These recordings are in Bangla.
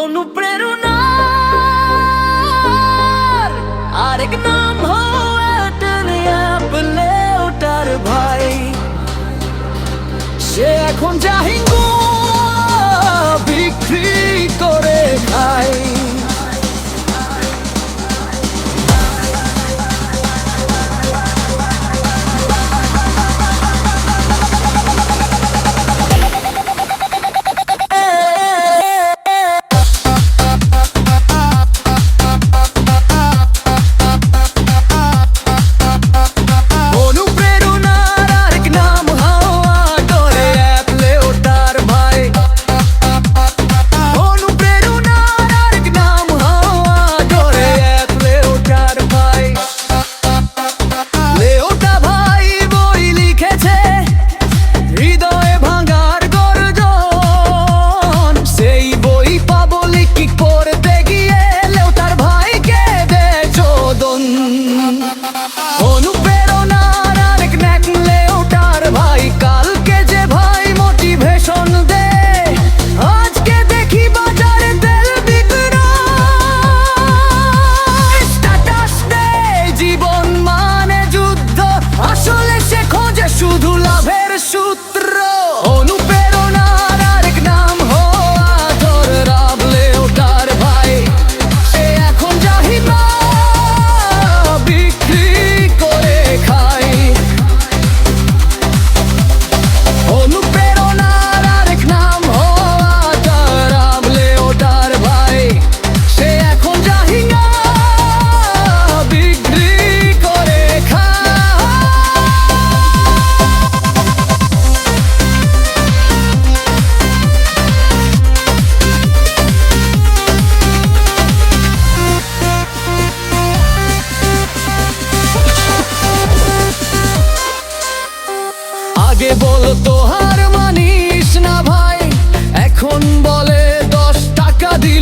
অনুপ্রেরণার আরেক নাম ওটার ভাই। সে এখন জাহিঙ্গু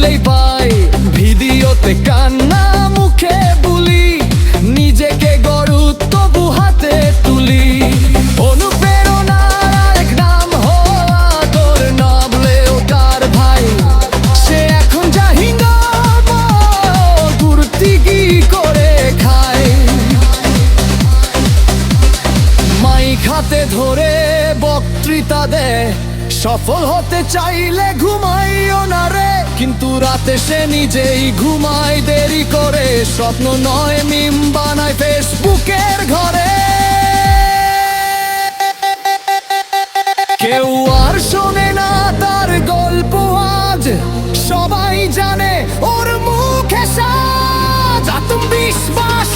দিলেই পাই। ভিডিওতে কান্না মুখে বুলি, নিজেকে গরু তবু হাতে তুলি। কি করে খায়? হাতে ধরে বক্তৃতা সফল হতে চাইলে কিন্তু রাতে সে নিজেই ঘুমায়, দেরি করে। স্বপ্ন নয় মিম বানায় ফেসবুকের ঘরে। কেউ আর শোনে না তার গল্প আজ। সবাই জানে ওর মুখে সাজ। আত্মবিশ্বাস